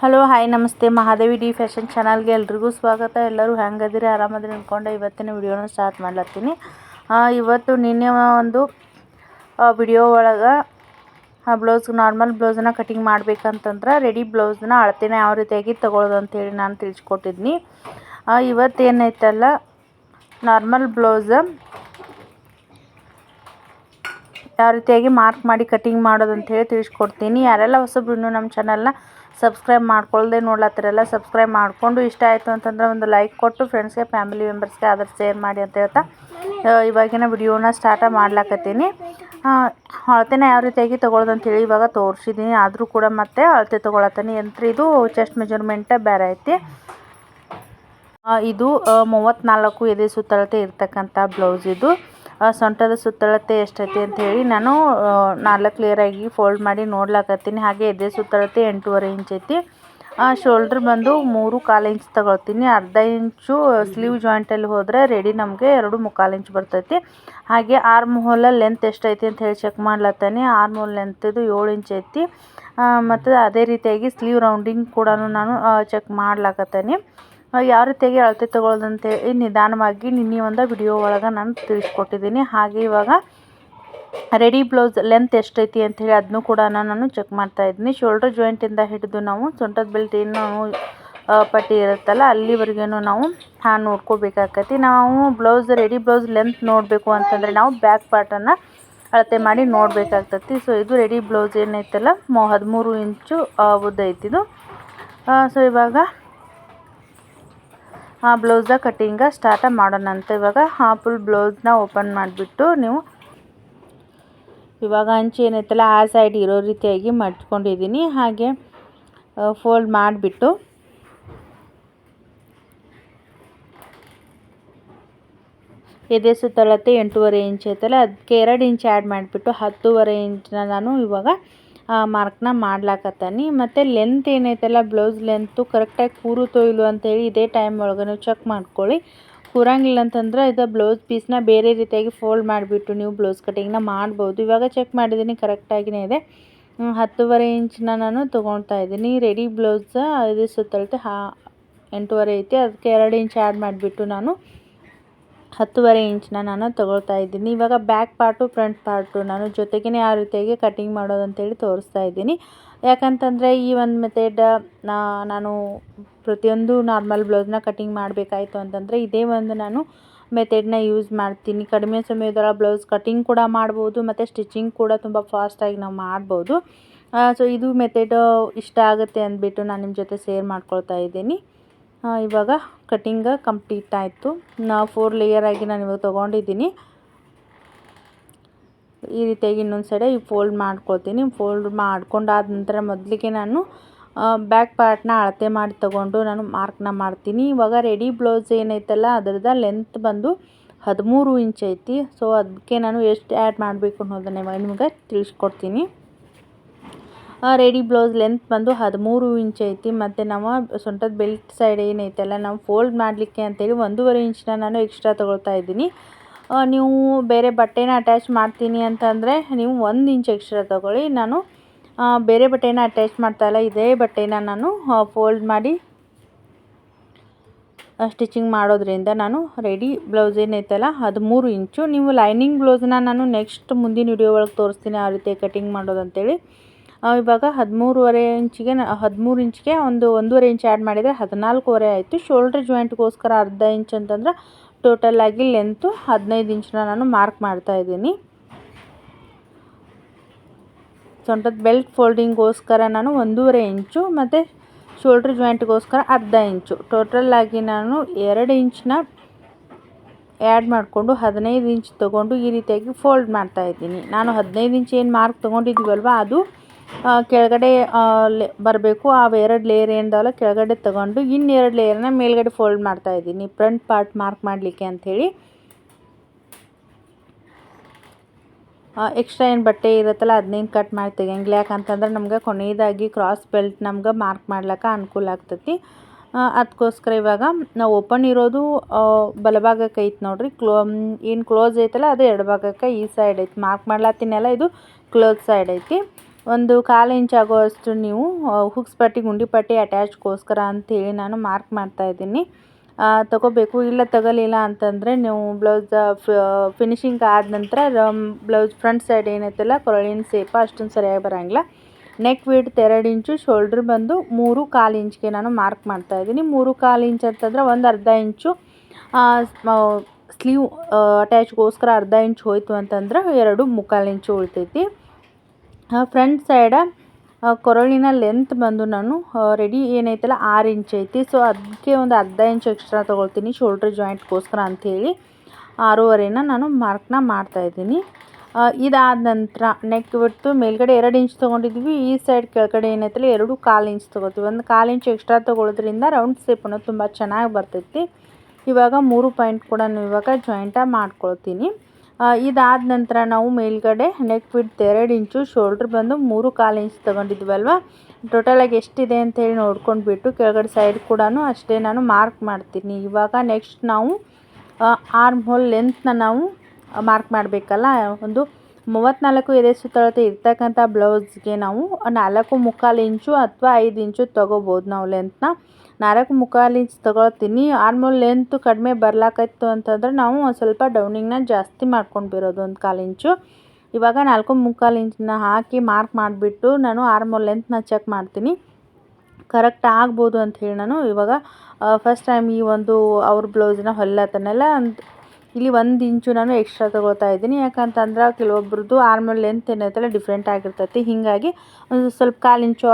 Hello hi ನಮಸ್ತೆ. Mahadevi D fashion ಚಾನಲ್ಗೆ ಎಲ್ರಿಗೂ ಸ್ವಾಗತ. ಎಲ್ಲರೂ ಹೆಂಗದಿರಿ? ಆರಾಮದ್ರೆ ಅಂದ್ಕೊಂಡು ಇವತ್ತಿನ ವಿಡಿಯೋನ ಸ್ಟಾರ್ಟ್ ಮಾಡ್ಲತ್ತೀನಿ. ಇವತ್ತು ನಿನ್ನೆ ಒಂದು ವಿಡಿಯೋ ಒಳಗೆ ಬ್ಲೌಸ್ ನಾರ್ಮಲ್ ಬ್ಲೌಸನ್ನ ಕಟಿಂಗ್ ಮಾಡ್ಬೇಕಂತಂದ್ರೆ ರೆಡಿ ಬ್ಲೌಸ್ನ ಅಳತೆನ ಯಾವ ರೀತಿಯಾಗಿ ತಗೊಳ್ಳೋದು ಅಂತೇಳಿ ನಾನು ತಿಳಿಸ್ಕೊಟ್ಟಿದ್ನಿ. ಇವತ್ತೇನೈತಲ್ಲ ನಾರ್ಮಲ್ ಬ್ಲೌಸ್ ಯಾವ ರೀತಿಯಾಗಿ ಮಾರ್ಕ್ ಮಾಡಿ ಕಟಿಂಗ್ ಮಾಡೋದು ಹೇಳಿ ತಿಳಿಸ್ಕೊಡ್ತೀನಿ. ಯಾರೆಲ್ಲ ಹೊಸಬ್ರು ನಮ್ಮ ಚಾನಲ್ನ ಸಬ್ಸ್ಕ್ರೈಬ್ ಮಾಡ್ಕೊಳ್ಳದೆ ನೋಡ್ಲತ್ತಿರಲ್ಲ, ಸಬ್ಸ್ಕ್ರೈಬ್ ಮಾಡಿಕೊಂಡು ಇಷ್ಟ ಆಯಿತು ಅಂತಂದ್ರೆ ಒಂದು ಲೈಕ್ ಕೊಟ್ಟು ಫ್ರೆಂಡ್ಸ್ಗೆ ಫ್ಯಾಮಿಲಿ ಮೆಂಬರ್ಸ್ಗೆ ಅದ್ರ ಶೇರ್ ಮಾಡಿ ಅಂತ ಹೇಳ್ತಾ ಇವಾಗಿನ ವಿಡಿಯೋನ ಸ್ಟಾರ್ಟ ಮಾಡ್ಲಾಕತ್ತೀನಿ. ಅಳತೆನ ಯಾವ ರೀತಿಯಾಗಿ ತೊಗೊಳೋದು ಅಂತೇಳಿ ಇವಾಗ ತೋರಿಸಿದ್ದೀನಿ ಆದರೂ ಕೂಡ ಮತ್ತೆ ಅಳತೆ ತೊಗೊಳತ್ತೀನಿ ಯಂತ್ರ ಇದು? ಚೆಸ್ಟ್ ಮೆಜರ್ಮೆಂಟ ಬೇರೆ ಐತಿ. ಇದು ಮೂವತ್ತ್ನಾಲ್ಕು ಎದೆ ಸುತ್ತಳತೆ ಇರ್ತಕ್ಕಂಥ ಬ್ಲೌಸ್ ಇದು. ಸೊಂಟದ ಸುತ್ತಳತೆ ಎಷ್ಟೈತಿ ಹೇಳಿ ನಾನು ನಾಲ್ಕು ಕ್ಲಿಯರಾಗಿ ಫೋಲ್ಡ್ ಮಾಡಿ ನೋಡ್ಲಾಕತ್ತೀನಿ. ಹಾಗೆ ಎದೆ ಸುತ್ತಳತೆ ಎಂಟೂವರೆ ಇಂಚ್ ಐತಿ. ಶೋಲ್ಡ್ರ್ ಬಂದು ಮೂರು ಕಾಲು ಇಂಚ್ ತಗೊಳ್ತೀನಿ. ಅರ್ಧ ಇಂಚು ಸ್ಲೀವ್ ಜಾಯಿಂಟಲ್ಲಿ ಹೋದರೆ ರೆಡಿ ನಮಗೆ ಎರಡು ಮುಕ್ಕಾಲು ಇಂಚ್ ಬರ್ತೈತಿ. ಹಾಗೆ ಆರ್ಮ್ ಹೋಲ ಲೆಂತ್ ಎಷ್ಟೈತಿ ಅಂತ ಹೇಳಿ ಚೆಕ್ ಮಾಡ್ಲತ್ತಾನೆ. ಆರ್ಮ್ ಹೋಲ್ ಲೆಂತ್ ಏಳು ಇಂಚ್ ಐತಿ. ಮತ್ತು ಅದೇ ರೀತಿಯಾಗಿ ಸ್ಲೀವ್ ರೌಂಡಿಂಗ್ ಕೂಡ ನಾನು ಚೆಕ್ ಮಾಡ್ಲಾಕತ್ತೀನಿ. ಯಾವ ರೀತಿಯಾಗಿ ಅಳತೆ ತಗೊಳ್ಳೋದು ಅಂತೇಳಿ ನಿಧಾನವಾಗಿ ನಿನ್ನೆ ಒಂದು ವಿಡಿಯೋ ಒಳಗೆ ನಾನು ತಿಳಿಸ್ಕೊಟ್ಟಿದ್ದೀನಿ. ಹಾಗೆ ಇವಾಗ ರೆಡಿ ಬ್ಲೌಸ್ ಲೆಂತ್ ಎಷ್ಟೈತಿ ಅಂಥೇಳಿ ಅದನ್ನು ಕೂಡ ನಾನು ಚೆಕ್ ಮಾಡ್ತಾ ಇದ್ದೀನಿ. ಶೋಲ್ಡರ್ ಜಾಯಿಂಟಿಂದ ಹಿಡಿದು ನಾವು ಸೊಂಟದ ಬೆಲ್ಟ್ ಏನು ಪಟ್ಟಿ ಇರುತ್ತಲ್ಲ ಅಲ್ಲಿವರೆಗೂ ನಾವು ಹಾಂ ನೋಡ್ಕೋಬೇಕಾಕತಿ ನಾವು ಬ್ಲೌಸ್ ರೆಡಿ ಬ್ಲೌಸ್ ಲೆಂತ್ ನೋಡಬೇಕು ಅಂತಂದರೆ ನಾವು ಬ್ಯಾಕ್ ಪಾರ್ಟನ್ನು ಅಳತೆ ಮಾಡಿ ನೋಡಬೇಕಾಗ್ತತಿ. ಸೊ, ಇದು ರೆಡಿ ಬ್ಲೌಸ್ ಏನೈತಲ್ಲ, ಮೊ ಹದಿಮೂರು ಇಂಚು ಉದ್ದ ಐತಿದು ಸೊ, ಇವಾಗ ಆ ಬ್ಲೌಸ್ನ ಕಟ್ಟಿಂಗ ಸ್ಟಾರ್ಟ ಮಾಡೋಣ ಅಂತ ಇವಾಗ, ಆ ಫುಲ್ ಬ್ಲೌಸ್ನ ಓಪನ್ ಮಾಡಿಬಿಟ್ಟು ನೀವು ಇವಾಗ ಅಂಚು ಏನೈತಲ್ಲ ಆ ಸೈಡ್ ಇರೋ ರೀತಿಯಾಗಿ ಮಡ್ಕೊಂಡಿದ್ದೀನಿ ಹಾಗೆ ಫೋಲ್ಡ್ ಮಾಡಿಬಿಟ್ಟು ಎದೆ ಸುತ್ತಲತ್ತೆ ಎಂಟೂವರೆ ಇಂಚ್ ಐತಲ್ಲ, ಅದಕ್ಕೆ ಎರಡು ಇಂಚ್ ಆ್ಯಡ್ ಮಾಡಿಬಿಟ್ಟು ಹತ್ತೂವರೆ ಇಂಚನ್ನ ನಾನು ಇವಾಗ ಮಾರ್ಕ್ನ ಮಾಡ್ಲಾಕತ್ತಾನಿ. ಮತ್ತು ಲೆಂತ್ ಏನೈತಲ್ಲ ಬ್ಲೌಸ್ ಲೆಂತು ಕರೆಕ್ಟಾಗಿ ಕೂರುತ್ತೋ ಇಲ್ಲೋ ಅಂತೇಳಿ ಇದೇ ಟೈಮ್ ಒಳಗೆ ನೀವು ಚೆಕ್ ಮಾಡ್ಕೊಳ್ಳಿ. ಕೂರಂಗಿಲ್ಲ ಅಂತಂದ್ರೆ ಇದು ಬ್ಲೌಸ್ ಪೀಸ್ನ ಬೇರೆ ರೀತಿಯಾಗಿ ಫೋಲ್ಡ್ ಮಾಡಿಬಿಟ್ಟು ನೀವು ಬ್ಲೌಸ್ ಕಟಿಂಗ್ನ ಮಾಡ್ಬೋದು. ಇವಾಗ ಚೆಕ್ ಮಾಡಿದ್ದೀನಿ ಕರೆಕ್ಟಾಗಿನೇ ಇದೆ. ಹತ್ತುವರೆ ಹತ್ತೂವರೆ ಇಂಚನ್ನ ನಾನು ತೊಗೊಳ್ತಾ ಇದ್ದೀನಿ. ರೆಡಿ ಬ್ಲೌಸ್ ಇದು ಸುತ್ತಳತೆ, ಹಾ, ಎಂಟೂವರೆ ಐತಿ. ಅದಕ್ಕೆ ಎರಡು ಇಂಚ್ ಆ್ಯಡ್ ಮಾಡಿಬಿಟ್ಟು ನಾನು ಹತ್ತುವರೆ ಇಂಚನ್ನ ನಾನು ತೊಗೊಳ್ತಾ ಇದ್ದೀನಿ. ಇವಾಗ ಬ್ಯಾಕ್ ಪಾರ್ಟು ಫ್ರಂಟ್ ಪಾರ್ಟು ನಾನು ಜೊತೆಗೇ ಆ ರೀತಿಯಾಗಿ ಕಟಿಂಗ್ ಮಾಡೋದು ಅಂತೇಳಿ ತೋರಿಸ್ತಾ ಇದ್ದೀನಿ. ಯಾಕಂತಂದರೆ ಈ ಒಂದು ಮೆಥಡ್ ನಾನು ಪ್ರತಿಯೊಂದು ನಾರ್ಮಲ್ ಬ್ಲೌಸ್ನ ಕಟಿಂಗ್ ಮಾಡಬೇಕಾಯ್ತು ಅಂತಂದರೆ ಇದೇ ಒಂದು ನಾನು ಮೆಥೆಡ್ನ ಯೂಸ್ ಮಾಡ್ತೀನಿ. ಕಡಿಮೆ ಸಮಯದೊಳಗೆ ಬ್ಲೌಸ್ ಕಟಿಂಗ್ ಕೂಡ ಮಾಡ್ಬೋದು, ಮತ್ತು ಸ್ಟಿಚಿಂಗ್ ಕೂಡ ತುಂಬ ಫಾಸ್ಟಾಗಿ ನಾವು ಮಾಡ್ಬೋದು. ಸೊ ಇದು ಮೆಥಡ್ ಇಷ್ಟ ಆಗುತ್ತೆ ಅಂದ್ಬಿಟ್ಟು ನಾನು ನಿಮ್ಮ ಜೊತೆ ಶೇರ್ ಮಾಡ್ಕೊಳ್ತಾ ಇದ್ದೀನಿ. ಇವಾಗ ಕಟ್ಟಿಂಗ ಕಂಪ್ಲೀಟ್ ಆಯಿತು. ನಾ ಫೋರ್ ಲೇಯರ್ ಆಗಿ ನಾನು ಇವಾಗ ತೊಗೊಂಡಿದ್ದೀನಿ. ಈ ರೀತಿಯಾಗಿ ಇನ್ನೊಂದು ಸೈಡೆ ಫೋಲ್ಡ್ ಮಾಡ್ಕೊಳ್ತೀನಿ. ಫೋಲ್ಡ್ ಮಾಡ್ಕೊಂಡಾದ ನಂತರ ಮೊದಲಿಗೆ ನಾನು ಬ್ಯಾಕ್ ಪಾರ್ಟ್ನ ಅಳತೆ ಮಾಡಿ ತಗೊಂಡು ನಾನು ಮಾರ್ಕ್ನ ಮಾಡ್ತೀನಿ. ಇವಾಗ ರೆಡಿ ಬ್ಲೌಸ್ ಏನೈತಲ್ಲ ಅದರದ ಲೆಂತ್ ಬಂದು ಹದಿಮೂರು ಇಂಚ್ ಐತಿ. ಸೊ ಅದಕ್ಕೆ ನಾನು ಎಷ್ಟು ಆ್ಯಡ್ ಮಾಡಬೇಕು ಅನ್ನೋದನ್ನ ಇವಾಗ ನಿಮ್ಗೆ ತಿಳಿಸ್ಕೊಡ್ತೀನಿ. ರೆಡಿ ಬ್ಲೌಸ್ ಲೆಂತ್ ಬಂದು ಹದಿಮೂರು ಇಂಚ್ ಐತಿ. ಮತ್ತು ನಾವು ಸೊಂಟದ ಬೆಲ್ಟ್ ಸೈಡ್ ಏನೈತಲ್ಲ ನಾವು ಫೋಲ್ಡ್ ಮಾಡಲಿಕ್ಕೆ ಅಂತೇಳಿ ಒಂದೂವರೆ ಇಂಚನ್ನ ನಾನು ಎಕ್ಸ್ಟ್ರಾ ತೊಗೊಳ್ತಾ ಇದ್ದೀನಿ. ನೀವು ಬೇರೆ ಬಟ್ಟೆನ ಅಟ್ಯಾಚ್ ಮಾಡ್ತೀನಿ ಅಂತಂದರೆ ನೀವು ಒಂದು ಇಂಚ್ ಎಕ್ಸ್ಟ್ರಾ ತೊಗೊಳ್ಳಿ. ನಾನು ಬೇರೆ ಬಟ್ಟೆನ ಅಟ್ಯಾಚ್ ಮಾಡ್ತಾ ಇಲ್ಲ ಇದೇ ಬಟ್ಟೆನ ನಾನು ಫೋಲ್ಡ್ ಮಾಡಿ ಸ್ಟಿಚಿಂಗ್ ಮಾಡೋದ್ರಿಂದ ನಾನು ರೆಡಿ ಬ್ಲೌಸ್ ಏನೈತಲ್ಲ ಹದಿಮೂರು ಇಂಚು. ನೀವು ಲೈನಿಂಗ್ ಬ್ಲೌಸ್ನ ನಾನು ನೆಕ್ಸ್ಟ್ ಮುಂದಿನ ವಿಡಿಯೋ ಒಳಗೆ ತೋರಿಸ್ತೀನಿ ಆ ರೀತಿ ಕಟಿಂಗ್ ಮಾಡೋದು ಅಂತೇಳಿ ಆ, ಇವಾಗ ಹದಿಮೂರುವರೆ ಇಂಚಿಗೆ ಹದಿಮೂರು ಇಂಚಿಗೆ ಒಂದು ಒಂದೂವರೆ ಇಂಚ್ ಆ್ಯಡ್ ಮಾಡಿದರೆ ಹದಿನಾಲ್ಕೂವರೆ ಆಯಿತು. ಶೋಲ್ಡ್ರ್ ಜಾಯಿಂಟ್ಗೋಸ್ಕರ ಅರ್ಧ ಇಂಚ್ ಅಂತಂದ್ರೆ ಟೋಟಲ್ ಆಗಿ ಲೆಂತು ಹದಿನೈದು ಇಂಚನ್ನ ನಾನು ಮಾರ್ಕ್ ಮಾಡ್ತಾ ಇದ್ದೀನಿ. ಸೊಂಟದ ಬೆಲ್ಟ್ ಫೋಲ್ಡಿಂಗ್ಗೋಸ್ಕರ ನಾನು ಒಂದೂವರೆ ಇಂಚು ಮತ್ತು ಶೋಲ್ಡ್ರ್ ಜಾಯಿಂಟ್ಗೋಸ್ಕರ ಅರ್ಧ ಇಂಚು. ಟೋಟಲ್ ಆಗಿ ನಾನು ಎರಡು ಇಂಚನ್ನ ಆ್ಯಡ್ ಮಾಡಿಕೊಂಡು ಹದಿನೈದು ಇಂಚ್ ತೊಗೊಂಡು ಈ ರೀತಿಯಾಗಿ ಫೋಲ್ಡ್ ಮಾಡ್ತಾ ಇದ್ದೀನಿ. ನಾನು ಹದಿನೈದು ಇಂಚ್ ಏನು ಮಾರ್ಕ್ ತೊಗೊಂಡಿದ್ದೀವಲ್ವ? ಅದು ಕೆಳಗಡೆ ಬರಬೇಕು. ಆ ಎರಡು ಲೇಯರ್ ಏನಿದಾವಲ್ಲ ಕೆಳಗಡೆ ತೊಗೊಂಡು ಇನ್ನೆರಡು ಲೇಯರ್ನ ಮೇಲ್ಗಡೆ ಫೋಲ್ಡ್ ಮಾಡ್ತಾ ಇದ್ದೀನಿ. ಫ್ರಂಟ್ ಪಾರ್ಟ್ ಮಾರ್ಕ್ ಮಾಡಲಿಕ್ಕೆ ಅಂಥೇಳಿ. ಎಕ್ಸ್ಟ್ರಾ ಏನು ಬಟ್ಟೆ ಇರುತ್ತಲ್ಲ ಅದನ್ನೇನು ಕಟ್ ಮಾಡಿ ತೆಗಿಯಂಗಿಲ್ಲ. ಯಾಕಂತಂದ್ರೆ ನಮ್ಗೆ ಕೊನೆಯದಾಗಿ ಕ್ರಾಸ್ ಬೆಲ್ಟ್ ನಮ್ಗೆ ಮಾರ್ಕ್ ಮಾಡ್ಲಿಕ್ಕೆ ಅನುಕೂಲ ಆಗ್ತೈತಿ. ಅದಕ್ಕೋಸ್ಕರ ಇವಾಗ ನಾವು ಓಪನ್ ಇರೋದು ಬಲಭಾಗಕ್ಕೆ ಐತೆ ನೋಡ್ರಿ. ಕ್ಲೋ ಏನು ಕ್ಲೋಸ್ ಐತಲ್ಲ ಅದು ಎಡಭಾಗಕ್ಕೆ ಈ ಸೈಡ್ ಐತಿ. ಮಾರ್ಕ್ ಮಾಡ್ಲತ್ತಿನಲ್ಲ ಇದು ಕ್ಲೋಸ್ ಸೈಡ್ ಐತಿ. ಒಂದು ಕಾಲು ಇಂಚ್ ಆಗುವಷ್ಟು ನೀವು ಹುಕ್ಸ್ ಪಟ್ಟಿ, ಗುಂಡಿ ಪಟ್ಟಿ ಅಟ್ಯಾಚ್ಗೋಸ್ಕರ ಅಂಥೇಳಿ ನಾನು ಮಾರ್ಕ್ ಮಾಡ್ತಾ ಇದ್ದೀನಿ. ತಗೋಬೇಕು. ಇಲ್ಲ ತಗೊಲಿಲ್ಲ ಅಂತಂದರೆ ನೀವು ಬ್ಲೌಸ್ ಫಿನಿಶಿಂಗ್ ಆದ ನಂತರ ಬ್ಲೌಸ್ ಫ್ರಂಟ್ ಸೈಡ್ ಏನೈತಲ್ಲ, ಕೊರಳಿನ ಸೇಪ ಅಷ್ಟೊಂದು ಸರಿಯಾಗಿ ಬರೋಂಗಿಲ್ಲ. ನೆಕ್ ವಿಡ್ತ್ ಎರಡು ಇಂಚು ಶೋಲ್ಡ್ರ್ ಬಂದು ಮೂರು ಕಾಲು ಇಂಚ್ಗೆ ನಾನು ಮಾರ್ಕ್ ಮಾಡ್ತಾ ಇದ್ದೀನಿ. ಮೂರು ಕಾಲು ಇಂಚ್ ಅಂತಂದ್ರೆ ಒಂದು ಅರ್ಧ ಇಂಚು ಸ್ಲೀವ್ ಅಟ್ಯಾಚ್ಗೋಸ್ಕರ ಅರ್ಧ ಇಂಚ್ ಹೋಯಿತು ಅಂತಂದ್ರೆ ಎರಡು ಮುಕ್ಕಾಲು ಇಂಚು ಉಳ್ತೈತಿ. ಫ್ರಂಟ್ ಸೈಡ ಕೊರಳಿನ ಲೆಂತ್ ಬಂದು ನಾನು ರೆಡಿ ಏನೈತಲ್ಲ, ಆರು ಇಂಚ್ ಐತಿ. ಸೊ ಅದಕ್ಕೆ ಒಂದು ಅರ್ಧ ಇಂಚ್ ಎಕ್ಸ್ಟ್ರಾ ತೊಗೊಳ್ತೀನಿ ಶೋಲ್ಡ್ರ್ ಜಾಯಿಂಟ್ಗೋಸ್ಕರ ಅಂಥೇಳಿ. ಆರೂವರೆನ ನಾನು ಮಾರ್ಕ್ನ ಮಾಡ್ತಾಯಿದ್ದೀನಿ ಇದಾದ ನಂತರ ನೆಕ್ ಬಿಟ್ಟು ಮೇಲ್ಗಡೆ ಎರಡು ಇಂಚ್ ತೊಗೊಂಡಿದ್ವಿ ಈ ಸೈಡ್ ಕೆಳಗಡೆ ಏನೈತಲ್ಲ, ಎರಡು ಕಾಲು ಇಂಚ್ ತೊಗೋತೀವಿ ಒಂದು ಕಾಲು ಇಂಚ್ ಎಕ್ಸ್ಟ್ರಾ ತೊಗೊಳೋದ್ರಿಂದ ರೌಂಡ್ ಸ್ಟೆಪ್ ಅನ್ನೋದು ತುಂಬ ಚೆನ್ನಾಗಿ ಬರ್ತೈತಿ. ಇವಾಗ ಮೂರು ಪಾಯಿಂಟ್ ಕೂಡ ಇವಾಗ ಜಾಯಿಂಟಾಗಿ ಮಾಡ್ಕೊಳ್ತೀನಿ. ಇದಾದ ನಂತರ ನಾವು ಮೇಲ್ಗಡೆ ನೆಕ್ ಬಿಟ್ಟು ಎರಡು ಇಂಚು ಶೋಲ್ಡ್ರ್ ಬಂದು ಮೂರು ಕಾಲು ಇಂಚ್ ತೊಗೊಂಡಿದ್ವಲ್ವ ಟೋಟಲಾಗಿ ಎಷ್ಟಿದೆ ಅಂತೇಳಿ ನೋಡ್ಕೊಂಡ್ಬಿಟ್ಟು ಕೆಳಗಡೆ ಸೈಡ್ ಕೂಡ ಅಷ್ಟೇ ನಾನು ಮಾರ್ಕ್ ಮಾಡ್ತೀನಿ. ಇವಾಗ ನೆಕ್ಸ್ಟ್ ನಾವು ಆರ್ಮ್ ಹೋಲ್ ಲೆಂತ್ನ ನಾವು ಮಾರ್ಕ್ ಮಾಡಬೇಕಲ್ಲ? ಒಂದು ಮೂವತ್ತ್ನಾಲ್ಕು ಎದೆ ಸುತ್ತಳತೆ ಇರ್ತಕ್ಕಂಥ ಬ್ಲೌಸ್ಗೆ ನಾವು ನಾಲ್ಕು ಮುಕ್ಕಾಲು ಇಂಚು ಅಥವಾ ಐದು ಇಂಚು ತೊಗೋಬೋದು ನಾವು ಲೆಂತ್ನ ನಾಲ್ಕು ಮುಕ್ಕಾಲು ಇಂಚ್ ತೊಗೊಳ್ತೀನಿ. ಆರ್ಮೋಲ್ ಲೆಂತು ಕಡಿಮೆ ಬರ್ಲಾಕತ್ತು ಅಂತಂದ್ರೆ ನಾವು ಒಂದು ಸ್ವಲ್ಪ ಡೌನಿಂಗ್ನ ಜಾಸ್ತಿ ಮಾಡ್ಕೊಂಡು ಬಿರೋದು ಒಂದು ಕಾಲು ಇಂಚು ಇವಾಗ ನಾಲ್ಕು ಮುಕ್ಕಾಲು ಇಂಚನ್ನ ಹಾಕಿ ಮಾರ್ಕ್ ಮಾಡಿಬಿಟ್ಟು ನಾನು ಆರ್ಮೋಲ್ ಲೆಂತ್ನ ಚೆಕ್ ಮಾಡ್ತೀನಿ. ಕರೆಕ್ಟ್ ಆಗ್ಬೋದು ಅಂತ ಹೇಳಿ ನಾನು ಇವಾಗ ಫಸ್ಟ್ ಟೈಮ್ ಈ ಒಂದು ಅವ್ರ ಬ್ಲೌಸನ್ನ ಹೊಲ್ಲತನೆಲ್ಲ ಅಂತ ಇಲ್ಲಿ ಒಂದು ಇಂಚು ನಾನು ಎಕ್ಸ್ಟ್ರಾ ತೊಗೊಳ್ತಾ ಇದ್ದೀನಿ. ಯಾಕಂತಂದ್ರೆ ಕೆಲವೊಬ್ರದ್ದು ಆರ್ಮಲ್ ಲೆಂತ್ ಏನೈತಲ್ಲ ಡಿಫ್ರೆಂಟ್ ಆಗಿರ್ತೈತಿ. ಹೀಗಾಗಿ ಒಂದು ಸ್ವಲ್ಪ ಕಾಲು ಇಂಚು,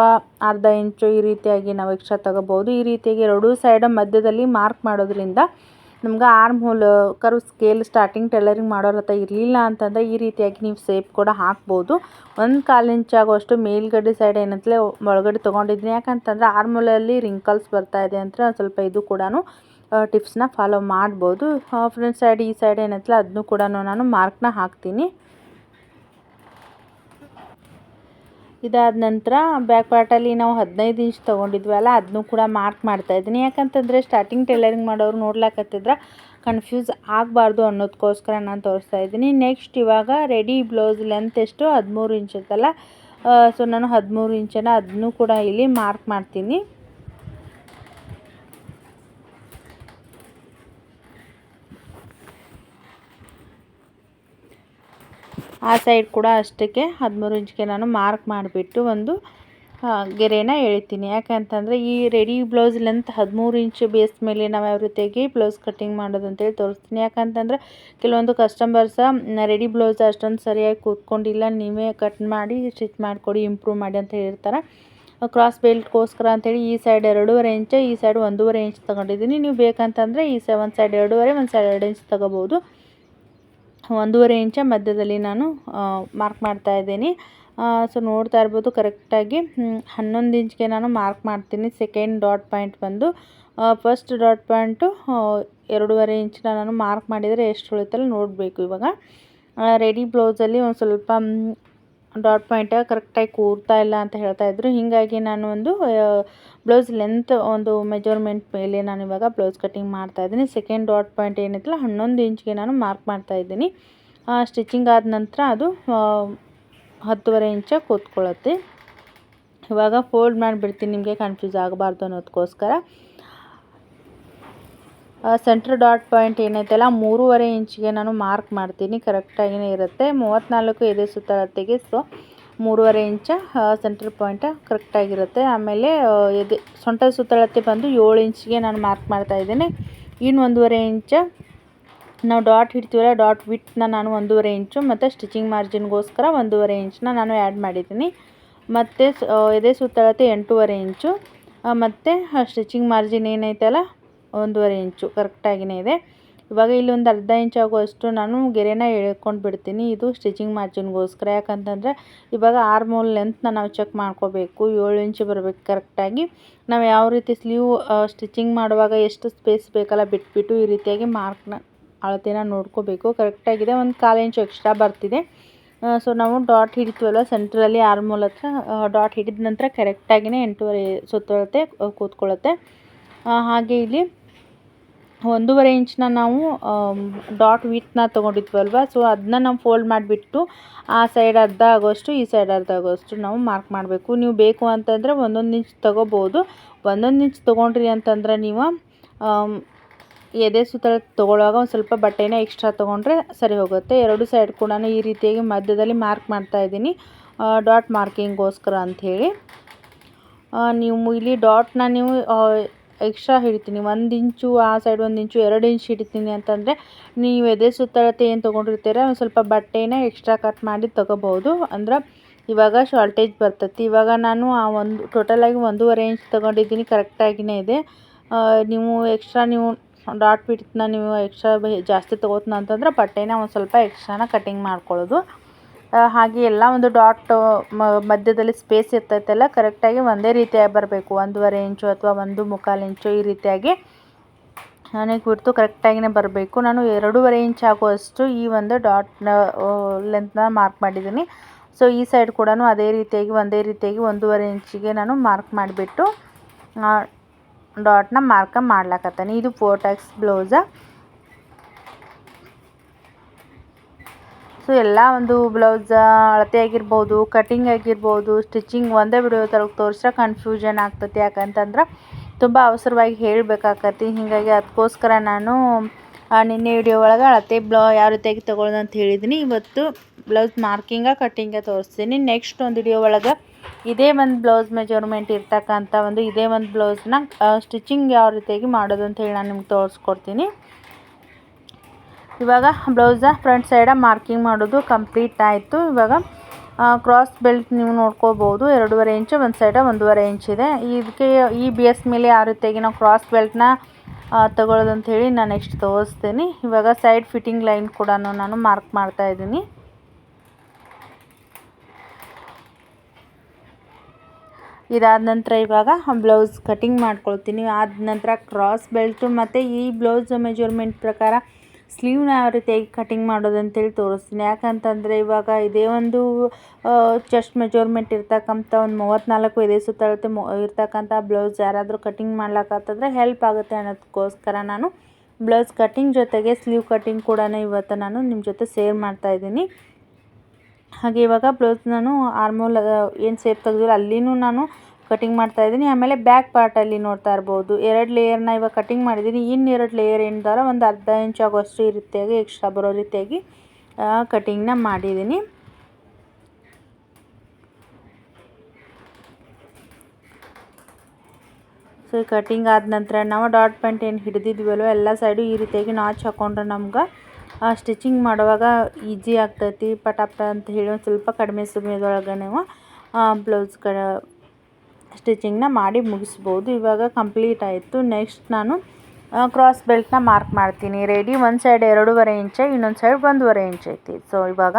ಅರ್ಧ ಇಂಚು ಈ ರೀತಿಯಾಗಿ ನಾವು ಎಕ್ಸ್ಟ್ರಾ ತೊಗೋಬೋದು ಈ ರೀತಿಯಾಗಿ ಎರಡೂ ಸೈಡ ಮಧ್ಯದಲ್ಲಿ ಮಾರ್ಕ್ ಮಾಡೋದ್ರಿಂದ ನಮ್ಗೆ ಆರ್ಮ್ ಹೋಲ್ ಕರು ಸ್ಕೇಲ್ ಸ್ಟಾರ್ಟಿಂಗ್ ಟೈಲರಿಂಗ್ ಮಾಡೋರ ಹತ್ರ ಇರಲಿಲ್ಲ ಅಂತಂದರೆ ಈ ರೀತಿಯಾಗಿ ನೀವು ಸೇಪ್ ಕೂಡ ಹಾಕ್ಬೋದು. ಒಂದು ಕಾಲು ಇಂಚ್ ಆಗುವಷ್ಟು ಮೇಲ್ಗಡೆ ಸೈಡ್ ಏನಂತಲೇ ಒಳಗಡೆ ತೊಗೊಂಡಿದ್ದೀನಿ. ಯಾಕಂತಂದರೆ ಆರ್ಮೋಲಲ್ಲಿ ರಿಂಕಲ್ಸ್ ಬರ್ತಾ ಇದೆ ಅಂತ ಸ್ವಲ್ಪ ಇದು ಕೂಡ ಟಿಪ್ಸ್ನ ಫಾಲೋ ಮಾಡ್ಬೋದು. ಫ್ರಂಟ್ ಸೈಡ್ ಈ ಸೈಡ್ ಏನೈತಲ್ಲ ಅದನ್ನು ಕೂಡ ನಾನು ಮಾರ್ಕ್ನ ಹಾಕ್ತೀನಿ. ಇದಾದ ನಂತರ ಬ್ಯಾಕ್ ಪಾರ್ಟಲ್ಲಿ ನಾವು ಹದಿನೈದು ಇಂಚ್ ತೊಗೊಂಡಿದ್ವಲ್ಲ ಅದನ್ನು ಕೂಡ ಮಾರ್ಕ್ ಮಾಡ್ತಾ ಇದ್ದೀನಿ. ಯಾಕಂತಂದರೆ ಸ್ಟಾರ್ಟಿಂಗ್ ಟೈಲರಿಂಗ್ ಮಾಡೋರು ನೋಡ್ಲಾಕತ್ತಿದ್ರೆ ಕನ್ಫ್ಯೂಸ್ ಆಗಬಾರ್ದು ಅನ್ನೋದಕ್ಕೋಸ್ಕರ ನಾನು ತೋರಿಸ್ತಾ ಇದ್ದೀನಿ. ನೆಕ್ಸ್ಟ್ ಇವಾಗ ರೆಡಿ ಬ್ಲೌಸ್ ಲೆಂತ್ ಎಷ್ಟು? ಹದಿಮೂರು ಇಂಚ್ ಇತ್ತಲ್ಲ. ಸೊ ನಾನು ಹದಿಮೂರು ಇಂಚನ್ನು ಅದನ್ನು ಕೂಡ ಇಲ್ಲಿ ಮಾರ್ಕ್ ಮಾಡ್ತೀನಿ. ಆ ಸೈಡ್ ಕೂಡ ಅಷ್ಟಕ್ಕೆ ಹದಿಮೂರು ಇಂಚಿಗೆ ನಾನು ಮಾರ್ಕ್ ಮಾಡಿಬಿಟ್ಟು ಒಂದು ಗೆರೆನ ಎಳಿತೀನಿ. ಯಾಕಂತಂದರೆ ಈ ರೆಡಿ ಬ್ಲೌಸ್ ಲೆಂತ್ ಹದಿಮೂರು ಇಂಚ್ ಬೇಸ್ ಮೇಲೆ ನಾವು ಯಾವ ರೀತಿಯಾಗಿ ಬ್ಲೌಸ್ ಕಟ್ಟಿಂಗ್ ಮಾಡೋದು ಅಂತೇಳಿ ತೋರಿಸ್ತೀನಿ. ಯಾಕಂತಂದರೆ ಕೆಲವೊಂದು ಕಸ್ಟಮರ್ಸ ರೆಡಿ ಬ್ಲೌಸ್ ಅಷ್ಟೊಂದು ಸರಿಯಾಗಿ ಕೂತ್ಕೊಂಡಿಲ್ಲ, ನೀವೇ ಕಟ್ ಮಾಡಿ, ಸ್ಟಿಚ್ ಮಾಡಿಕೊಡಿ, ಇಂಪ್ರೂವ್ ಮಾಡಿ ಅಂತ ಹೇಳಿರ್ತಾರೆ. ಕ್ರಾಸ್ ಬೆಲ್ಟ್ಗೋಸ್ಕರ ಅಂತೇಳಿ ಈ ಸೈಡ್ ಎರಡೂವರೆ ಇಂಚ್, ಈ ಸೈಡ್ ಒಂದೂವರೆ ಇಂಚ್ ತೊಗೊಂಡಿದ್ದೀನಿ. ನೀವು ಬೇಕಂತಂದರೆ ಈ ಸೈ, ಒಂದು ಸೈಡ್ ಎರಡೂವರೆ, ಒಂದು ಸೈಡ್ ಎರಡು ಇಂಚ್ ತೊಗೋಬೋದು. ಒಂದೂವರೆ ಇಂಚ ಮಧ್ಯದಲ್ಲಿ ನಾನು ಮಾರ್ಕ್ ಮಾಡ್ತಾ ಇದ್ದೀನಿ. ಸೊ ನೋಡ್ತಾ ಇರ್ಬೋದು ಕರೆಕ್ಟಾಗಿ ಹನ್ನೊಂದು ಇಂಚ್ಗೆ ನಾನು ಮಾರ್ಕ್ ಮಾಡ್ತೀನಿ. ಸೆಕೆಂಡ್ ಡಾಟ್ ಪಾಯಿಂಟ್ ಬಂದು ಫಸ್ಟ್ ಡಾಟ್ ಪಾಯಿಂಟು ಎರಡೂವರೆ ಇಂಚನ್ನ ನಾನು ಮಾರ್ಕ್ ಮಾಡಿದರೆ ಎಷ್ಟು ಉಳಿತಲ್ಲ ನೋಡಬೇಕು ಇವಾಗ. ರೆಡಿ ಬ್ಲೌಸಲ್ಲಿ ಒಂದು ಸ್ವಲ್ಪ ಡಾಟ್ ಪಾಯಿಂಟ್ ಕರೆಕ್ಟಾಗಿ ಕೂರ್ತಾ ಇಲ್ಲ ಅಂತ ಹೇಳ್ತಾ ಇದ್ರು. ಹೀಗಾಗಿ ನಾನು ಒಂದು ಬ್ಲೌಸ್ ಲೆಂತ್ ಒಂದು ಮೆಜರ್ಮೆಂಟ್ ಮೇಲೆ ನಾನು ಇವಾಗ ಬ್ಲೌಸ್ ಕಟ್ಟಿಂಗ್ ಮಾಡ್ತಾ ಇದ್ದೀನಿ. ಸೆಕೆಂಡ್ ಡಾಟ್ ಪಾಯಿಂಟ್ ಏನಿತ್ತಲ್ಲ, ಹನ್ನೊಂದು ಇಂಚ್ಗೆ ನಾನು ಮಾರ್ಕ್ ಮಾಡ್ತಾ ಇದ್ದೀನಿ. ಸ್ಟಿಚಿಂಗ್ ಆದ ನಂತರ ಅದು ಹತ್ತುವರೆ ಇಂಚ ಕೂತ್ಕೊಳ್ಳುತ್ತೆ. ಇವಾಗ ಫೋಲ್ಡ್ ಮಾಡಿಬಿಡ್ತೀನಿ, ನಿಮಗೆ ಕನ್ಫ್ಯೂಸ್ ಆಗಬಾರ್ದು ಅನ್ನೋದಕ್ಕೋಸ್ಕರ ಸೆಂಟ್ರ್ ಡಾಟ್ ಪಾಯಿಂಟ್ ಏನೈತಲ್ಲ ಮೂರುವರೆ ಇಂಚಿಗೆ ನಾನು ಮಾರ್ಕ್ ಮಾಡ್ತೀನಿ ಕರೆಕ್ಟಾಗಿಯೇ ಇರುತ್ತೆ. ಮೂವತ್ತ್ನಾಲ್ಕು ಎದೆ ಸುತ್ತಳತೆಗೆ ಸೊ, ಮೂರುವರೆ ಇಂಚ ಸೆಂಟ್ರ್ ಪಾಯಿಂಟ್ ಕರೆಕ್ಟಾಗಿರುತ್ತೆ ಆಮೇಲೆ ಎದೆ ಸೊಂಟ ಸುತ್ತಳತೆ ಬಂದು ಏಳು ಇಂಚಿಗೆ ನಾನು ಮಾರ್ಕ್ ಮಾಡ್ತಾ ಇದ್ದೀನಿ. ಇನ್ನು ಒಂದೂವರೆ ಇಂಚ, ನಾವು ಡಾಟ್ ಹಿಡ್ತೀವಲ್ಲ ಡಾಟ್ ವಿಟ್ನ ನಾನು ಒಂದೂವರೆ ಇಂಚು, ಮತ್ತು ಸ್ಟಿಚಿಂಗ್ ಮಾರ್ಜಿನ್ಗೋಸ್ಕರ ಒಂದೂವರೆ ಇಂಚನ್ನ ನಾನು ಆ್ಯಡ್ ಮಾಡಿದ್ದೀನಿ. ಮತ್ತು ಎದೆ ಸುತ್ತಳತೆ ಎಂಟೂವರೆ ಇಂಚು ಮತ್ತು ಸ್ಟಿಚಿಂಗ್ ಮಾರ್ಜಿನ್ ಏನೈತಲ್ಲ ಒಂದೂವರೆ ಇಂಚು ಕರೆಕ್ಟಾಗಿಯೇ ಇದೆ. ಇವಾಗ ಇಲ್ಲಿ ಒಂದು ಅರ್ಧ ಇಂಚ್ ಆಗುವಷ್ಟು ನಾನು ಗೆರೆನ ಎಳ್ಕೊಂಡು ಬಿಡ್ತೀನಿ. ಇದು ಸ್ಟಿಚಿಂಗ್ ಮಾರ್ಜಿನ್ಗೋಸ್ಕರ ಯಾಕಂತಂದರೆ ಇವಾಗ ಆರ್ಮೋಲ್ ಲೆಂತ್ನ ನಾವು ಚೆಕ್ ಮಾಡ್ಕೋಬೇಕು. ಏಳು ಇಂಚು ಬರಬೇಕು ಕರೆಕ್ಟಾಗಿ ನಾವು ಯಾವ ರೀತಿ ಸ್ಲೀವ್ ಸ್ಟಿಚಿಂಗ್ ಮಾಡುವಾಗ ಎಷ್ಟು ಸ್ಪೇಸ್ ಬೇಕಲ್ಲ ಬಿಟ್ಬಿಟ್ಟು ಈ ರೀತಿಯಾಗಿ ಮಾರ್ಕ್ನ ಅಳತೆನ ನೋಡ್ಕೋಬೇಕು. ಕರೆಕ್ಟಾಗಿದೆ ಒಂದು ಕಾಲು ಇಂಚು ಎಕ್ಸ್ಟ್ರಾ ಬರ್ತಿದೆ. ಸೊ ನಾವು ಡಾಟ್ ಹಿಡಿತೀವಲ್ಲ ಸೆಂಟ್ರಲ್ಲಿ ಆರ್ಮೋಲ್ ಹತ್ರ ಡಾಟ್ ಹಿಡಿದ ನಂತರ ಕರೆಕ್ಟಾಗಿಯೇ ಎಂಟೂವರೆ ಸುತ್ತಳತೆ ಕೂತ್ಕೊಳ್ಳುತ್ತೆ. ಹಾಗೆ ಇಲ್ಲಿ ಒಂದೂವರೆ ಇಂಚನ್ನ ನಾವು ಡಾಟ್ ವಿತ್ನ ತೊಗೊಂಡಿದ್ವಲ್ವ? ಸೊ ಅದನ್ನ ನಾವು ಫೋಲ್ಡ್ ಮಾಡಿಬಿಟ್ಟು, ಆ ಸೈಡ್ ಅರ್ಧ ಆಗೋಷ್ಟು, ಈ ಸೈಡ್ ಅರ್ಧ ಆಗೋಷ್ಟು ನಾವು ಮಾರ್ಕ್ ಮಾಡಬೇಕು. ನೀವು ಬೇಕು ಅಂತಂದರೆ ಒಂದೊಂದು ಇಂಚ್ ತೊಗೋಬೋದು. ಒಂದೊಂದು ಇಂಚ್ ತೊಗೊಂಡ್ರಿ ಅಂತಂದ್ರೆ ನೀವು ಎದೆ ಸುತ್ತಳ ತೊಗೊಳ್ಳುವಾಗ ಒಂದು ಸ್ವಲ್ಪ ಬಟ್ಟೆನ ಎಕ್ಸ್ಟ್ರಾ ತೊಗೊಂಡ್ರೆ ಸರಿ ಹೋಗುತ್ತೆ. ಎರಡು ಸೈಡ್ ಕೂಡ ಈ ರೀತಿಯಾಗಿ ಮಧ್ಯದಲ್ಲಿ ಮಾರ್ಕ್ ಮಾಡ್ತಾ ಇದ್ದೀನಿ. ಡಾಟ್ ಮಾರ್ಕಿಂಗ್ಗೋಸ್ಕರ ಅಂಥೇಳಿ ನೀವು ಇಲ್ಲಿ ಡಾಟ್ನ ನೀವು ಎಕ್ಸ್ಟ್ರಾ ಹಿಡಿತೀನಿ. ಒಂದು ಇಂಚು, ಆ ಸೈಡ್ ಒಂದು ಇಂಚು, ಎರಡು ಇಂಚು ಹಿಡಿತೀನಿ ಅಂತಂದರೆ ನೀವು ಎದೆ ಸುತ್ತಳತೆ ಏನು ತೊಗೊಂಡಿರ್ತೀರ, ಒಂದು ಸ್ವಲ್ಪ ಬಟ್ಟೆನ ಎಕ್ಸ್ಟ್ರಾ ಕಟ್ ಮಾಡಿ ತೊಗೋಬೋದು ಅಂದ್ರೆ ಇವಾಗ ಶಾರ್ಟೇಜ್ ಬರ್ತೈತಿ. ಇವಾಗ ನಾನು ಆ ಒಂದು ಟೋಟಲಾಗಿ ಒಂದೂವರೆ ಇಂಚ್ ತೊಗೊಂಡಿದ್ದೀನಿ ಕರೆಕ್ಟಾಗಿಯೇ ಇದೆ. ನೀವು ಎಕ್ಸ್ಟ್ರಾ ನೀವು ಡಾಟ್ ಬಿಟ್ಟಿನ ನೀವು ಎಕ್ಸ್ಟ್ರಾ ಜಾಸ್ತಿ ತೊಗೋತೀನ ಅಂತಂದ್ರೆ ಬಟ್ಟೆನ ಒಂದು ಸ್ವಲ್ಪ ಎಕ್ಸ್ಟ್ರಾನ ಕಟಿಂಗ್ ಮಾಡ್ಕೊಳ್ಳೋದು. ಹಾಗೆ ಎಲ್ಲ ಒಂದು ಡಾಟ್ ಮಧ್ಯದಲ್ಲಿ ಸ್ಪೇಸ್ ಇರ್ತೈತಲ್ಲ ಕರೆಕ್ಟಾಗಿ ಒಂದೇ ರೀತಿಯಾಗಿ ಬರಬೇಕು. ಒಂದೂವರೆ ಇಂಚು ಅಥವಾ ಒಂದು ಮುಕ್ಕಾಲು ಇಂಚು ಈ ರೀತಿಯಾಗಿ ನನಗೆ ಬಿಡ್ತು ಕರೆಕ್ಟಾಗಿಯೇ ಬರಬೇಕು. ನಾನು ಎರಡೂವರೆ ಇಂಚ್ ಆಗುವಷ್ಟು ಈ ಒಂದು ಡಾಟ್ನ ಲೆಂತ್ನ ಮಾರ್ಕ್ ಮಾಡಿದ್ದೀನಿ. ಸೊ ಈ ಸೈಡ್ ಕೂಡ ಅದೇ ರೀತಿಯಾಗಿ, ಒಂದೇ ರೀತಿಯಾಗಿ ಒಂದೂವರೆ ಇಂಚಿಗೆ ನಾನು ಮಾರ್ಕ್ ಮಾಡಿಬಿಟ್ಟು ಡಾಟ್ನ ಮಾರ್ಕ ಮಾಡ್ಲಾಕತ್ತೀನಿ. ಇದು ಫೋರ್ ಟ್ಯಾಕ್ಸ್ ಬ್ಲೌಸ ಸೊ ಎಲ್ಲ ಒಂದು ಬ್ಲೌಸ್ ಅಳತೆ ಆಗಿರ್ಬೋದು ಕಟಿಂಗ್ ಆಗಿರ್ಬೋದು ಸ್ಟಿಚಿಂಗ್ ಒಂದೇ ವಿಡಿಯೋ ಥರ ತೋರಿಸ್ರೆ ಕನ್ಫ್ಯೂಷನ್ ಆಗ್ತತಿ. ಯಾಕಂತಂದ್ರೆ ತುಂಬ ಅವಸರವಾಗಿ ಹೇಳಬೇಕಾಕತಿ. ಹೀಗಾಗಿ ಅದಕ್ಕೋಸ್ಕರ ನಾನು ನಿನ್ನೆ ವಿಡಿಯೋ ಒಳಗೆ ಅಳತೆ ಬ್ಲೌ ಯಾವ ರೀತಿಯಾಗಿ ತೊಗೊಳ್ಳೋದು ಅಂತ ಹೇಳಿದ್ದೀನಿ ಇವತ್ತು ಬ್ಲೌಸ್ ಮಾರ್ಕಿಂಗ ಕಟ್ಟಿಂಗ ತೋರಿಸ್ತೀನಿ. ನೆಕ್ಸ್ಟ್ ಒಂದು ವಿಡಿಯೋ ಒಳಗೆ ಇದೇ ಒಂದು ಬ್ಲೌಸ್ ಮೆಜರ್ಮೆಂಟ್ ಇರ್ತಕ್ಕಂಥ ಒಂದು, ಇದೇ ಒಂದು ಬ್ಲೌಸ್ನ ಸ್ಟಿಚಿಂಗ್ ಯಾವ ರೀತಿಯಾಗಿ ಮಾಡೋದು ಅಂತ ಹೇಳಿ ನಾನು ನಿಮ್ಗೆ ತೋರಿಸ್ಕೊಡ್ತೀನಿ. ಇವಾಗ ಬ್ಲೌಸ ಫ್ರಂಟ್ ಸೈಡ ಮಾರ್ಕಿಂಗ್ ಮಾಡೋದು ಕಂಪ್ಲೀಟ್ ಆಯಿತು. ಇವಾಗ ಕ್ರಾಸ್ ಬೆಲ್ಟ್ ನೀವು ನೋಡ್ಕೋಬೋದು. ಎರಡೂವರೆ ಇಂಚು ಒಂದು ಸೈಡ ಒಂದೂವರೆ ಇಂಚ್ ಇದೆ. ಇದಕ್ಕೆ ಈ ಬೇಸ್ ಮೇಲೆ ಯಾವ ರೀತಿಯಾಗಿ ನಾವು ಕ್ರಾಸ್ ಬೆಲ್ಟ್ನ ತಗೊಳ್ಳೋದು ಹೇಳಿ ನಾನು ನೆಕ್ಸ್ಟ್ ತೋರಿಸ್ತೀನಿ. ಇವಾಗ ಸೈಡ್ ಫಿಟ್ಟಿಂಗ್ ಲೈನ್ ಕೂಡ ನಾನು ಮಾರ್ಕ್ ಮಾಡ್ತಾ ಇದ್ದೀನಿ. ಇದಾದ ನಂತರ ಇವಾಗ ಬ್ಲೌಸ್ ಕಟಿಂಗ್ ಮಾಡ್ಕೊಳ್ತೀನಿ. ಆದ ನಂತರ ಕ್ರಾಸ್ ಬೆಲ್ಟು ಮತ್ತು ಈ ಬ್ಲೌಸ್ ಮೆಜರ್ಮೆಂಟ್ ಪ್ರಕಾರ ಸ್ಲೀವ್ನ ಯಾವ ರೀತಿಯಾಗಿ ಕಟಿಂಗ್ ಮಾಡೋದು ಅಂತೇಳಿ ತೋರಿಸ್ತೀನಿ. ಯಾಕಂತಂದರೆ ಇವಾಗ ಇದೇ ಒಂದು ಚೆಸ್ಟ್ ಮೆಜರ್ಮೆಂಟ್ ಇರ್ತಕ್ಕಂಥ ಒಂದು ಮೂವತ್ತ್ನಾಲ್ಕು ಇದೇ ಸುತ್ತಳತೆ ಮೊ, ಇರ್ತಕ್ಕಂಥ ಬ್ಲೌಸ್ ಯಾರಾದರೂ ಕಟಿಂಗ್ ಮಾಡ್ಲಿಕ್ಕಾತಂದ್ರೆ ಹೆಲ್ಪ್ ಆಗುತ್ತೆ ಅನ್ನೋದಕ್ಕೋಸ್ಕರ ನಾನು ಬ್ಲೌಸ್ ಕಟಿಂಗ್ ಜೊತೆಗೆ ಸ್ಲೀವ್ ಕಟಿಂಗ್ ಕೂಡ ಇವತ್ತು ನಾನು ನಿಮ್ಮ ಜೊತೆ ಸೇರ್ ಮಾಡ್ತಾಯಿದ್ದೀನಿ ಹಾಗೆ ಇವಾಗ ಬ್ಲೌಸ್ ನಾನು ಆರ್ಮೋಲ್ ಏನು ಸೇಪ್ ತೆಗೆದಿಲ್ಲ ಅಲ್ಲಿನೂ ನಾನು ಕಟಿಂಗ್ ಮಾಡ್ತಾ ಇದ್ದೀನಿ. ಆಮೇಲೆ ಬ್ಯಾಕ್ ಪಾರ್ಟಲ್ಲಿ ನೋಡ್ತಾ ಇರ್ಬೋದು. ಎರಡು ಲೇಯರ್ನ ಇವಾಗ ಕಟಿಂಗ್ ಮಾಡಿದ್ದೀನಿ. ಇನ್ನು ಎರಡು ಲೇಯರ್ ಏನಿದಾರ ಒಂದು ಅರ್ಧ ಇಂಚ್ ಆಗೋಷ್ಟು ಈ ರೀತಿಯಾಗಿ ಎಕ್ಸ್ಟ್ರಾ ಬರೋ ರೀತಿಯಾಗಿ ಕಟಿಂಗ್ನ ಮಾಡಿದ್ದೀನಿ. ಸೊ ಕಟಿಂಗ್ ಆದ ನಂತರ ನಾವು ಡಾಟ್ ಪ್ಯಾಂಟ್ ಏನು ಹಿಡಿದಿದ್ವಲ್ಲೋ ಎಲ್ಲ ಸೈಡು ಈ ರೀತಿಯಾಗಿ ನಾಚ್ ಹಾಕೊಂಡ್ರೆ ನಮ್ಗೆ ಸ್ಟಿಚಿಂಗ್ ಮಾಡುವಾಗ ಈಜಿ ಆಗ್ತೈತಿ. ಪಟಾಪಟ ಅಂತ ಹೇಳಿ ಒಂದು ಸ್ವಲ್ಪ ಕಡಿಮೆ ಸಮಯದೊಳಗೆ ನೀವು ಬ್ಲೌಸ್ ಕ ಸ್ಟಿಚಿಂಗ್ನ ಮಾಡಿ ಮುಗಿಸ್ಬೋದು. ಇವಾಗ ಕಂಪ್ಲೀಟ್ ಆಯಿತು. ನೆಕ್ಸ್ಟ್ ನಾನು ಕ್ರಾಸ್ ಬೆಲ್ಟ್ನ ಮಾರ್ಕ್ ಮಾಡ್ತೀನಿ. ರೆಡಿ, ಒಂದು ಸೈಡ್ ಎರಡೂವರೆ ಇಂಚ, ಇನ್ನೊಂದು ಸೈಡ್ ಒಂದೂವರೆ ಇಂಚ್ ಐತಿ. ಸೊ ಇವಾಗ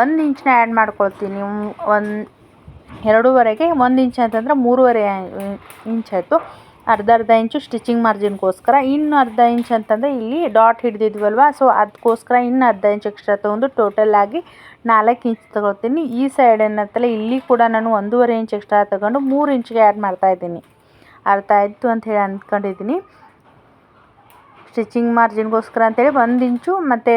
ಒಂದು ಇಂಚನ್ನ ಆ್ಯಡ್ ಮಾಡ್ಕೊಳ್ತೀನಿ. ಒಂದು, ಎರಡೂವರೆಗೆ ಒಂದು ಇಂಚ್ ಅಂತಂದ್ರೆ ಮೂರುವರೆ ಇಂಚ್ ಆಯಿತು. ಅರ್ಧ ಅರ್ಧ ಇಂಚು ಸ್ಟಿಚಿಂಗ್ ಮಾರ್ಜಿನ್ಗೋಸ್ಕರ. ಇನ್ನು ಅರ್ಧ ಇಂಚ್ ಅಂತಂದರೆ ಇಲ್ಲಿ ಡಾಟ್ ಹಿಡಿದಿದ್ವಲ್ವ ಸೊ ಅದಕ್ಕೋಸ್ಕರ ಇನ್ನು ಅರ್ಧ ಇಂಚ್ ಎಕ್ಸ್ಟ್ರಾ ತೊಗೊಂಡು ಟೋಟಲಾಗಿ ನಾಲ್ಕು ಇಂಚ್ ತೊಗೊಳ್ತೀನಿ. ಈ ಸೈಡ್ ಏನತ್ತಲ್ಲ ಇಲ್ಲಿ ಕೂಡ ನಾನು ಒಂದೂವರೆ ಇಂಚ್ ಎಕ್ಸ್ಟ್ರಾ ತೊಗೊಂಡು ಮೂರು ಇಂಚ್ಗೆ ಆ್ಯಡ್ ಮಾಡ್ತಾಯಿದ್ದೀನಿ ಅರ್ಥ ಆಯಿತು ಅಂತ ಹೇಳಿ ಅಂದ್ಕೊಂಡಿದ್ದೀನಿ ಸ್ಟಿಚಿಂಗ್ ಮಾರ್ಜಿನ್ಗೋಸ್ಕರ ಅಂತೇಳಿ ಒಂದು ಇಂಚು ಮತ್ತು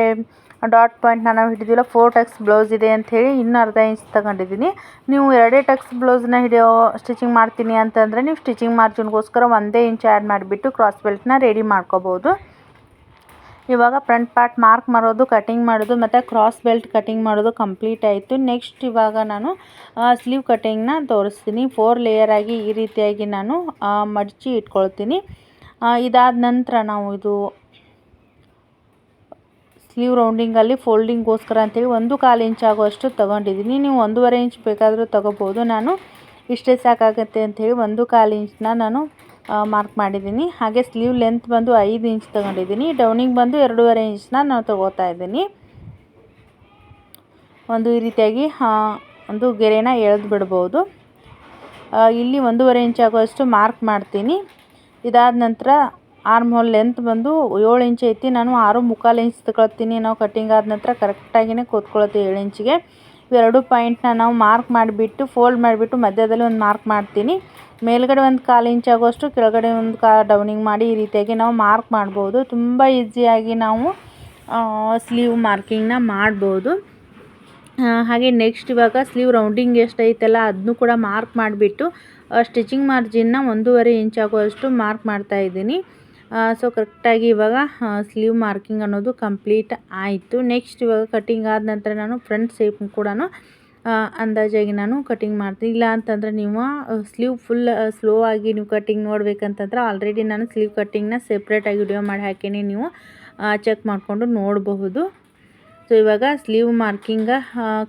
ಡಾಟ್ ಪಾಯಿಂಟ್ ನಾನು ಹಿಡಿದಿಲ್ಲ ಫೋರ್ ಟಕ್ಸ್ ಬ್ಲೌಸ್ ಇದೆ ಅಂಥೇಳಿ ಇನ್ನೂ ಅರ್ಧ ಇಂಚ್ ತಗೊಂಡಿದ್ದೀನಿ. ನೀವು ಎರಡೇ ಟಕ್ಸ್ ಬ್ಲೌಸ್ನ ಹಿಡಿಯೋ ಸ್ಟಿಚಿಂಗ್ ಮಾಡ್ತೀನಿ ಅಂತಂದರೆ ನೀವು ಸ್ಟಿಚಿಂಗ್ ಮಾರ್ಜಿನ್ಗೋಸ್ಕರ ಒಂದೇ ಇಂಚ್ ಆ್ಯಡ್ ಮಾಡಿಬಿಟ್ಟು ಕ್ರಾಸ್ ಬೆಲ್ಟ್ನ ರೆಡಿ ಮಾಡ್ಕೋಬೋದು. ಇವಾಗ ಫ್ರಂಟ್ ಪಾರ್ಟ್ ಮಾರ್ಕ್ ಮಾಡೋದು ಕಟಿಂಗ್ ಮಾಡೋದು, ಮತ್ತು ಕ್ರಾಸ್ ಬೆಲ್ಟ್ ಕಟಿಂಗ್ ಮಾಡೋದು ಕಂಪ್ಲೀಟ್ ಆಯಿತು. ನೆಕ್ಸ್ಟ್ ಇವಾಗ ನಾನು ಸ್ಲೀವ್ ಕಟಿಂಗ್ನ ತೋರಿಸ್ತೀನಿ. ಫೋರ್ ಲೇಯರ್ ಆಗಿ ಈ ರೀತಿಯಾಗಿ ನಾನು ಮಡಚಿ ಇಟ್ಕೊಳ್ತೀನಿ. ಇದಾದ ನಂತರ ನಾವು ಇದು ಸ್ಲೀವ್ ರೌಂಡಿಂಗಲ್ಲಿ ಫೋಲ್ಡಿಂಗ್ಗೋಸ್ಕರ ಅಂತೇಳಿ ಒಂದು ಕಾಲು ಇಂಚ್ ಆಗುವಷ್ಟು ತೊಗೊಂಡಿದ್ದೀನಿ. ನೀವು ಒಂದೂವರೆ ಇಂಚ್ ಬೇಕಾದರೂ ತೊಗೋಬೋದು. ನಾನು ಇಷ್ಟೇ ಸಾಕಾಗುತ್ತೆ ಅಂಥೇಳಿ ಒಂದು ಕಾಲು ಇಂಚನ್ನ ನಾನು ಮಾರ್ಕ್ ಮಾಡಿದ್ದೀನಿ. ಹಾಗೆ ಸ್ಲೀವ್ ಲೆಂತ್ ಬಂದು ಐದು ಇಂಚ್ ತೊಗೊಂಡಿದ್ದೀನಿ. ಡೌನಿಂಗ್ ಬಂದು ಎರಡೂವರೆ ಇಂಚ್ನ ನಾವು ತೊಗೋತಾ ಇದ್ದೀನಿ. ಒಂದು ಈ ರೀತಿಯಾಗಿ ಒಂದು ಗೆರೆನ ಎಳೆದು ಬಿಡ್ಬೋದು. ಇಲ್ಲಿ ಒಂದೂವರೆ ಇಂಚ್ ಆಗುವಷ್ಟು ಮಾರ್ಕ್ ಮಾಡ್ತೀನಿ. ಇದಾದ ನಂತರ ಆರ್ಮ್ ಹೋಲ್ ಲೆಂತ್ ಬಂದು ಏಳು ಇಂಚ್ ಐತಿ. ನಾನು ಆರು ಮುಕ್ಕಾಲು ಇಂಚ್ ತಗೊಳ್ತೀನಿ. ನಾವು ಕಟ್ಟಿಂಗ್ ಆದ ನಂತರ ಕರೆಕ್ಟಾಗಿಯೇ ಕೂತ್ಕೊಳುತ್ತೆ ಏಳು ಇಂಚಿಗೆ ಇವೆರಡು ಪಾಯಿಂಟ್ನ ನಾವು ಮಾರ್ಕ್ ಮಾಡಿಬಿಟ್ಟು ಫೋಲ್ಡ್ ಮಾಡಿಬಿಟ್ಟು ಮಧ್ಯದಲ್ಲಿ ಒಂದು ಮಾರ್ಕ್ ಮಾಡ್ತೀನಿ. ಮೇಲ್ಗಡೆ ಒಂದು ಕಾಲು ಇಂಚ್ ಆಗುವಷ್ಟು ಕೆಳಗಡೆ ಒಂದು ಕಾ ಡೌನಿಂಗ್ ಮಾಡಿ ಈ ರೀತಿಯಾಗಿ ನಾವು ಮಾರ್ಕ್ ಮಾಡ್ಬೋದು. ತುಂಬ ಈಸಿಯಾಗಿ ನಾವು ಸ್ಲೀವ್ ಮಾರ್ಕಿಂಗ್ನ ಮಾಡ್ಬೋದು. ಹಾಗೆ ನೆಕ್ಸ್ಟ್ ಇವಾಗ ಸ್ಲೀವ್ ರೌಂಡಿಂಗ್ ಎಷ್ಟೈತಲ್ಲ ಅದನ್ನು ಕೂಡ ಮಾರ್ಕ್ ಮಾಡಿಬಿಟ್ಟು ಸ್ಟಿಚಿಂಗ್ ಮಾರ್ಜಿನ್ನ ಒಂದೂವರೆ ಇಂಚ್ ಆಗುವಷ್ಟು ಮಾರ್ಕ್ ಮಾಡ್ತಾ ಇದ್ದೀನಿ. ಸೊ ಕರೆಕ್ಟಾಗಿ ಇವಾಗ ಸ್ಲೀವ್ ಮಾರ್ಕಿಂಗ್ ಅನ್ನೋದು ಕಂಪ್ಲೀಟ್ ಆಯಿತು. ನೆಕ್ಸ್ಟ್ ಇವಾಗ ಕಟ್ಟಿಂಗ್ ಆದ ನಂತರ ನಾನು ಫ್ರಂಟ್ ಸೇಪ್ ಕೂಡ ಅಂದಾಜಾಗಿ ನಾನು ಕಟಿಂಗ್ ಮಾಡ್ತೀನಿ. ಇಲ್ಲ ಅಂತಂದರೆ ನೀವು ಸ್ಲೀವ್ ಫುಲ್ ಸ್ಲೋ ಆಗಿ ನೀವು ಕಟಿಂಗ್ ನೋಡ್ಬೇಕಂತಂದ್ರೆ ಆಲ್ರೆಡಿ ನಾನು ಸ್ಲೀವ್ ಕಟ್ಟಿಂಗ್ನ ಸೆಪ್ರೇಟಾಗಿ ವಿಡಿಯೋ ಮಾಡಿ ಹಾಕೀನಿ ನೀವು ಚೆಕ್ ಮಾಡಿಕೊಂಡು ನೋಡಬಹುದು. ಸೊ ಇವಾಗ ಸ್ಲೀವ್ ಮಾರ್ಕಿಂಗ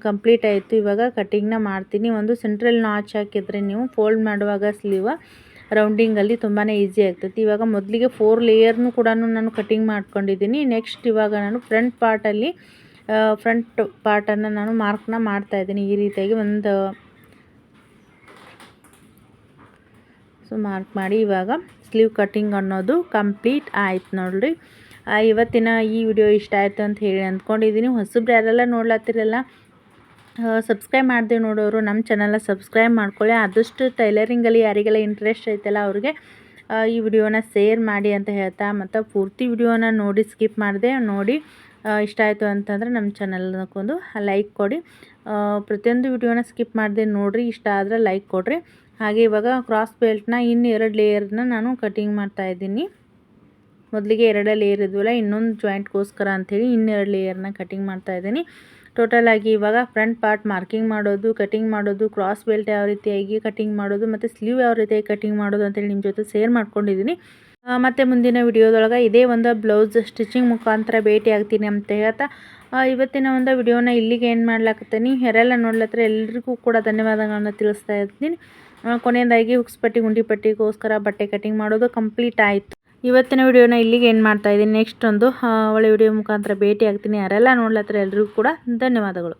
ಕಂಪ್ಲೀಟ್ ಆಯಿತು. ಇವಾಗ ಕಟಿಂಗ್ನ ಮಾಡ್ತೀನಿ. ಒಂದು ಸೆಂಟ್ರಲ್ ನಾಚ್ ಹಾಕಿದರೆ ನೀವು ಫೋಲ್ಡ್ ಮಾಡುವಾಗ ಸ್ಲೀವ್ ರೌಂಡಿಂಗಲ್ಲಿ ತುಂಬಾ ಈಸಿ ಆಗ್ತೈತಿ. ಇವಾಗ ಮೊದಲಿಗೆ ಫೋರ್ ಲೇಯರ್ನು ಕೂಡ ನಾನು ಕಟಿಂಗ್ ಮಾಡ್ಕೊಂಡಿದ್ದೀನಿ. ನೆಕ್ಸ್ಟ್ ಇವಾಗ ನಾನು ಫ್ರಂಟ್ ಪಾರ್ಟಲ್ಲಿ ಫ್ರಂಟ್ ಪಾರ್ಟನ್ನು ನಾನು ಮಾರ್ಕ್ನ ಮಾಡ್ತಾ ಇದ್ದೀನಿ ಈ ರೀತಿಯಾಗಿ ಒಂದು ಸೊ ಮಾರ್ಕ್ ಮಾಡಿ ಇವಾಗ ಸ್ಲೀವ್ ಕಟ್ಟಿಂಗ್ ಅನ್ನೋದು ಕಂಪ್ಲೀಟ್ ಆಯ್ತು ನೋಡಿರಿ. ಇವತ್ತಿನ ಈ ವಿಡಿಯೋ ಇಷ್ಟ ಆಯಿತು ಅಂತ ಹೇಳಿ ಅಂದ್ಕೊಂಡಿದ್ದೀನಿ. ಹೊಸಬ್ರು ಯಾರೆಲ್ಲ ನೋಡ್ಲತ್ತಿರಲ್ಲ ಸಬ್ಸ್ಕ್ರೈಬ್ ಮಾಡಿದೆ ನೋಡೋರು, ನಮ್ಮ ಚಾನಲ್ನ ಸಬ್ಸ್ಕ್ರೈಬ್ ಮಾಡ್ಕೊಳ್ಳಿ. ಆದಷ್ಟು ಟೈಲರಿಂಗಲ್ಲಿ ಯಾರಿಗೆಲ್ಲ ಇಂಟ್ರೆಸ್ಟ್ ಐತಲ್ಲ ಅವ್ರಿಗೆ ಈ ವಿಡಿಯೋನ ಶೇರ್ ಮಾಡಿ ಅಂತ ಹೇಳ್ತಾ, ಮತ್ತು ಪೂರ್ತಿ ವಿಡಿಯೋನ ನೋಡಿ ಸ್ಕಿಪ್ ಮಾಡಿದೆ ನೋಡಿ. ಇಷ್ಟ ಆಯಿತು ಅಂತಂದರೆ ನಮ್ಮ ಚಾನಲ್ನಕ್ಕೊಂದು ಲೈಕ್ ಕೊಡಿ. ಪ್ರತಿಯೊಂದು ವಿಡಿಯೋನ ಸ್ಕಿಪ್ ಮಾಡದೆ ನೋಡಿರಿ, ಇಷ್ಟ ಆದರೆ ಲೈಕ್ ಕೊಡಿರಿ. ಹಾಗೆ ಇವಾಗ ಕ್ರಾಸ್ ಬೆಲ್ಟ್ನ ಇನ್ನು ಎರಡು ಲೇಯರ್ನ ನಾನು ಕಟಿಂಗ್ ಮಾಡ್ತಾ ಇದ್ದೀನಿ. ಮೊದಲಿಗೆ ಎರಡು ಲೇಯರ್ ಇದ್ವಲ್ಲ, ಇನ್ನೊಂದು ಜಾಯಿಂಟ್ಗೋಸ್ಕರ ಅಂಥೇಳಿ ಇನ್ನೆರಡು ಲೇಯರ್ನ ಕಟಿಂಗ್ ಮಾಡ್ತಾ ಇದ್ದೀನಿ. ಟೋಟಲ್ ಆಗಿ ಇವಾಗ ಫ್ರಂಟ್ ಪಾರ್ಟ್ ಮಾರ್ಕಿಂಗ್ ಮಾಡೋದು ಕಟಿಂಗ್ ಮಾಡೋದು ಕ್ರಾಸ್ ಬೆಲ್ಟ್ ಯಾವ ರೀತಿಯಾಗಿ ಕಟಿಂಗ್ ಮಾಡೋದು, ಮತ್ತು ಸ್ಲೀವ್ ಯಾವ ರೀತಿಯಾಗಿ ಕಟಿಂಗ್ ಮಾಡೋದು ಅಂತೇಳಿ ನಿಮ್ಮ ಜೊತೆ ಶೇರ್ ಮಾಡ್ಕೊಂಡಿದ್ದೀನಿ. ಮತ್ತೆ ಮುಂದಿನ ವಿಡಿಯೋದೊಳಗೆ ಇದೇ ಒಂದು ಬ್ಲೌಸ್ ಸ್ಟಿಚಿಂಗ್ ಮುಖಾಂತರ ಭೇಟಿ ಆಗ್ತೀನಿ ಅಂತ ಹೇಳ್ತಾ ಇವತ್ತಿನ ಒಂದು ವಿಡಿಯೋನ ಇಲ್ಲಿಗೆ ಏನು ಮಾಡ್ಲಾಕತ್ತೀನಿ. ಯಾರೆಲ್ಲ ನೋಡ್ಲತ್ತರ ಎಲ್ರಿಗೂ ಕೂಡ ಧನ್ಯವಾದಗಳನ್ನ ತಿಳಿಸ್ತಾ ಇರ್ತೀನಿ ಕೊನೆಯದಾಗಿ ಹುಕ್ಸ್ ಪಟ್ಟಿ ಗುಂಡಿ ಪಟ್ಟಿಗೋಸ್ಕರ ಬಟ್ಟೆ ಕಟಿಂಗ್ ಮಾಡೋದು ಕಂಪ್ಲೀಟ್ ಆಯಿತು. ಇವತ್ತಿನ ವಿಡಿಯೋನ ಇಲ್ಲಿಗೆ ಏನು ಮಾಡ್ತಾ ಇದ್ದೀನಿ. ನೆಕ್ಸ್ಟ್ ಒಂದು ಒಳ್ಳೆ ವಿಡಿಯೋ ಮುಖಾಂತರ ಭೇಟಿ ಆಗ್ತೀನಿ. ಯಾರೆಲ್ಲ ನೋಡ್ಲತ್ತರ ಎಲ್ರಿಗೂ ಕೂಡ ಧನ್ಯವಾದಗಳು.